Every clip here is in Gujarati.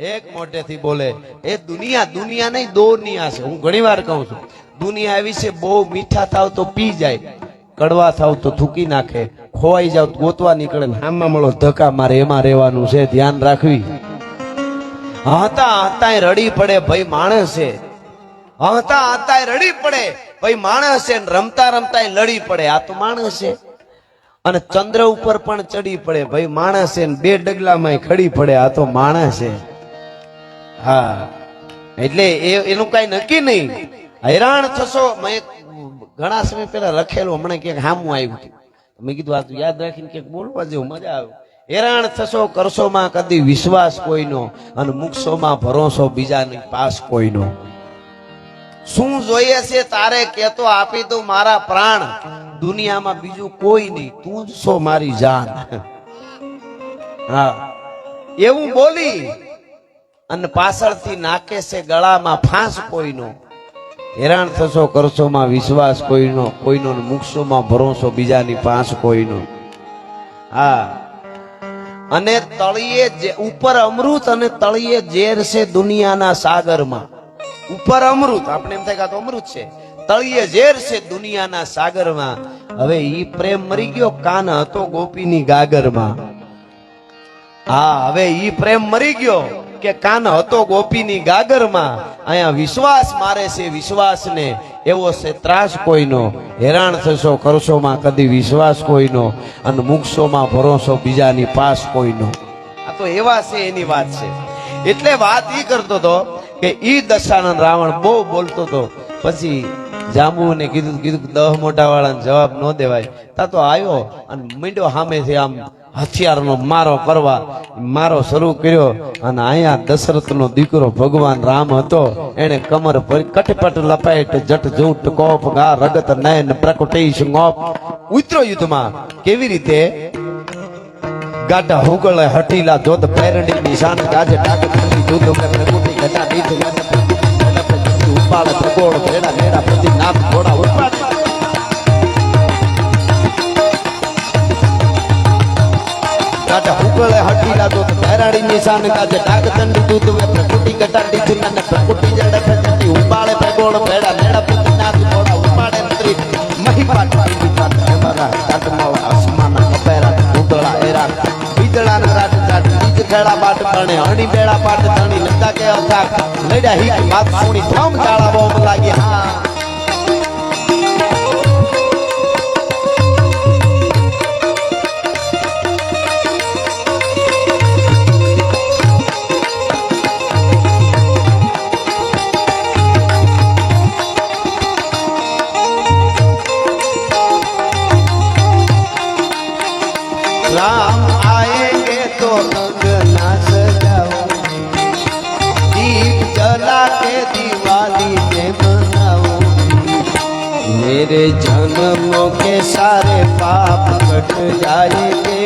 એક મોટેથી બોલે, એ દુનિયા દુનિયા નહીં દોનિયા છે. હું ઘણી વાર કહું છું, દુનિયા એવી છે, બહુ મીઠા થાવ તો પી જાય, કડવા થાવ તો થૂકી નાખે, ખોવાઈ જાવ ગોતવા નીકળે. હામાં મળો ધક્કા મારે એમાં રહેવાનું છે, ધ્યાન રાખવી. હતા હતા રડી પડે ભાઈ માણસ છે. હતા હતા રડી પડે ભાઈ માણસ છે રમતા રમતા લડી પડે. આ તો માણસ છે. અને ચંદ્ર ઉપર પણ ચડી પડે ભાઈ માણસ છે બે ડગલામાં ખડી પડે. આ તો માણસ છે. હા. એટલે એ, એનું કઈ નક્કી નહીં. હેરાન થશો, મેં ઘણા સમય પહેલા લખેલું, હમણાં ક્યાંક હામું આવ્યું હતું. મેં કીધું, આ તું યાદ રાખીને ક્યાંક બોલવા જેવું, મજા આવે. હેરાન થશો કરશોમાં કદી વિશ્વાસ કોઈનો અને મૂકશોમાં ભરોસો બીજાની પાસ કોઈનો. શું જોઈએ છે તારે? કેતો, આપી દઉં મારા પ્રાણ, દુનિયામાં બીજું કોઈ નહીં, તું જ છો મારી જાન. હા. એવું બોલી અને પાછળથી નાકે છે ગળામાં ફાંસ કોઈનો. હેરાન થશો, કરશોમાં વિશ્વાસ કોઈનો કોઈનો મૂકશોમાં ભરોસો, બીજાની પાંચ કોઈનો. હા. અને તળિયે ઉપર અમૃત અને તળિયે ઝેર છે દુનિયાના સાગરમાં. ઉપર અમૃત, આપણે એમ થાય તો અમૃત છે. તળિયે ઝેર છે દુનિયાના સાગરમાં. હવે ઈ પ્રેમ મરી ગયો, કાન હતો ગોપીની ગાગરમાં. હા, હવે ઈ પ્રેમ મરી ગયો. કે કાન હતો ગોપીની ગાગરમાં, અહીંયા વિશ્વાસ મારે છે વિશ્વાસને. એવો છે ત્રાસ કોઈનો. હેરાન થશો કરશોમાં કદી વિશ્વાસ કોઈનો અને મૂકશોમાં ભરોસો બીજાની પાસ કોઈનો. આ તો એવા છે, એની વાત છે. એટલે વાત એ કરતો હતો કે ઈ દશાનંદ રાવણ બહુ બોલતો હતો. પછી જાંબુને કીધું કીધું દહ મોટા વાળાને જવાબ ન દેવાય. તા તો આવ્યો અને મીંડો સામેથી આમ હથિયારનો મારો કરવા મારો શરૂ કર્યો અને અહીંયા દશરથનો દીકરો ભગવાન રામ હતો. એને કમર કટપટ લપાટ જટ જૂટ, કોપ ગા રગત, નયન પ્રકટી ગોપ ઉતરો યુદ્ધમાં. કેવી રીતે? ગાઢા હુગળે હટીલા જોત પેરડી નિશાન ગાજે ટાક ઠંડી દૂધ કે પ્રકૃતિ ઘટા દીધ. પ્રકૃતિ ઉપાડે ભેડા ભેડા પ્રતિ નાથ ઘોડા ઉપાડ હટી જોત પેરડી નિશાન કાજે ડાક દંડ દૂધ કે પ્રકૃતિ ઘટા દીઠ અને પ્રકૃતિ જડે પ્રકૃતિ ઉપાડે પ્રગોળ ભેડા ભેડા પ્રતિ નાથ ઘોડા ઉપાડે મંત્રી. મહિપાટ મહિપાટ એમારા કાટમાળા આસમાના કપેરા ઉતળા એરા, બીજળાના રાત ચાટ બીજ ખેડા બાટ કરણે હણી બેડા પાટ ધણી નતા કે અથાક લડ્યા હીક વાત સુણી, ધમ તાળા બોમ લાગી, હા. मेरे जन्मों के सारे पाप कट जाएंगे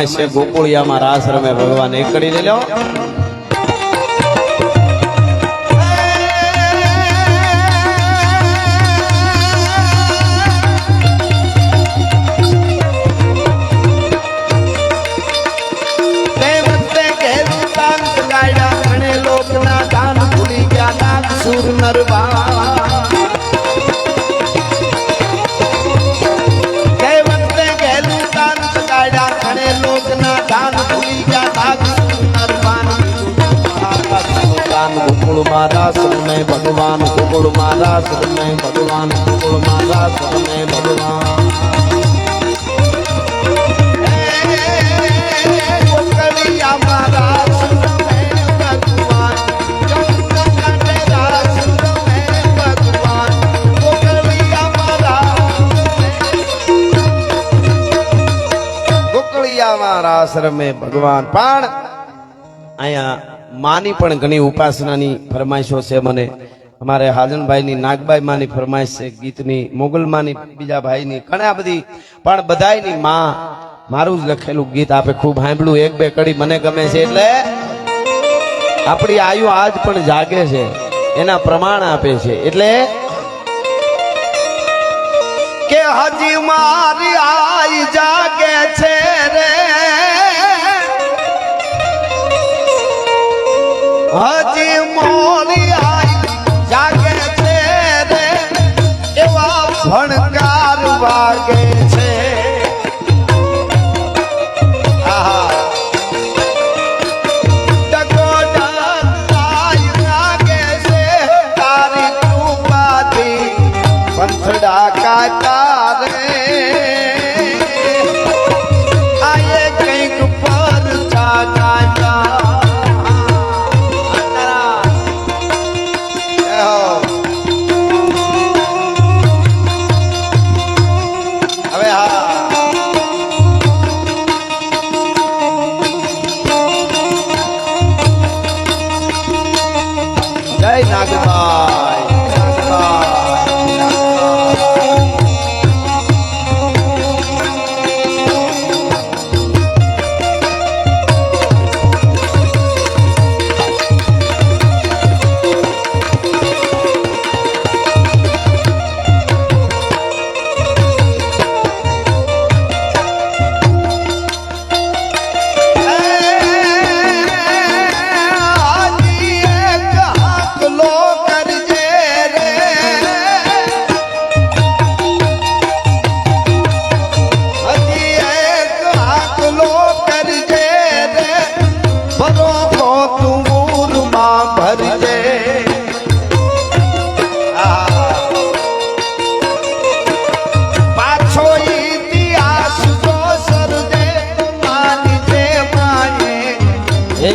એક છે. ગોકુળિયામાં રાસ રમે ભગવાન. એ કરી લેલો ગોકુળ મારા શરણે ભગવાન ગોકુળ મારા શરણે ભગવાન ગોકુળ મારા શરણે ભગવાન. મારા આશ્રમે ભગવાન. પણ અહીંયા માની પણ ઘણી ઉપાસનાની ફરમાઈશો છે મને. અમારે હાજનભાઈની નાગબાઈ માની ફરમાઈશ છે, ગીતની, મોગલમાની બીજા ભાઈની, ઘણા બધી, પણ બધાયની માં મારું જ લખેલું ગીત આપે ખૂબ સાંભળ્યું, એક બે કડી મને ગમે છે એટલે આપણી આયુ આજ પણ જાગે છે, એના પ્રમાણ આપે છે, એટલે કે હજી મારી આઈ જાગે છે. હજી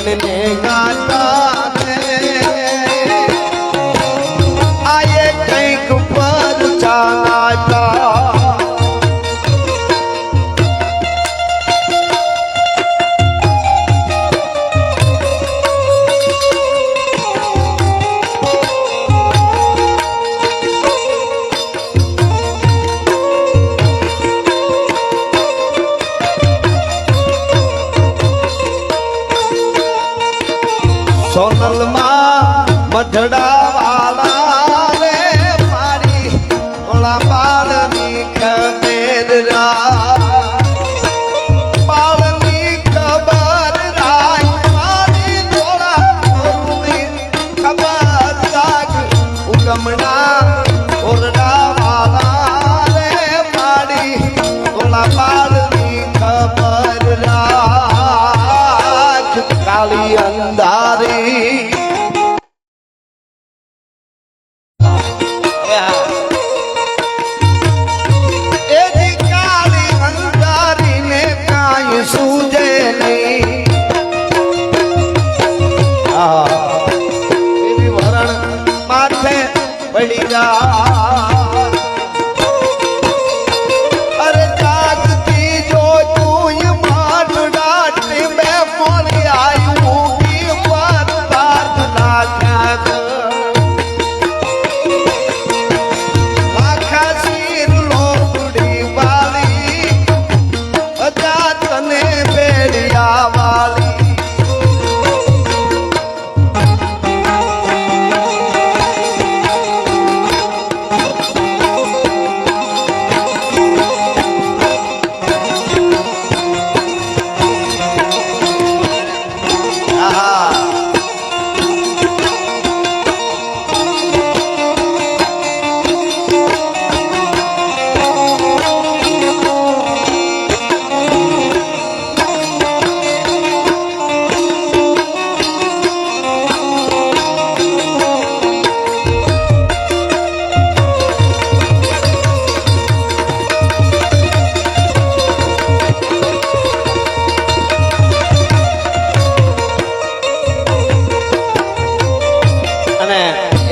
में પાથડા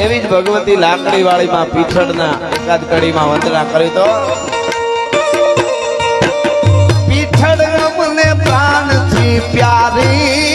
એવી જ ભગવતી લાકડી વાળીમાં પીઠળના એકાદ કડીમાં વંદના કરી તો? પીઠળ મને પ્રાણથી પ્યારી.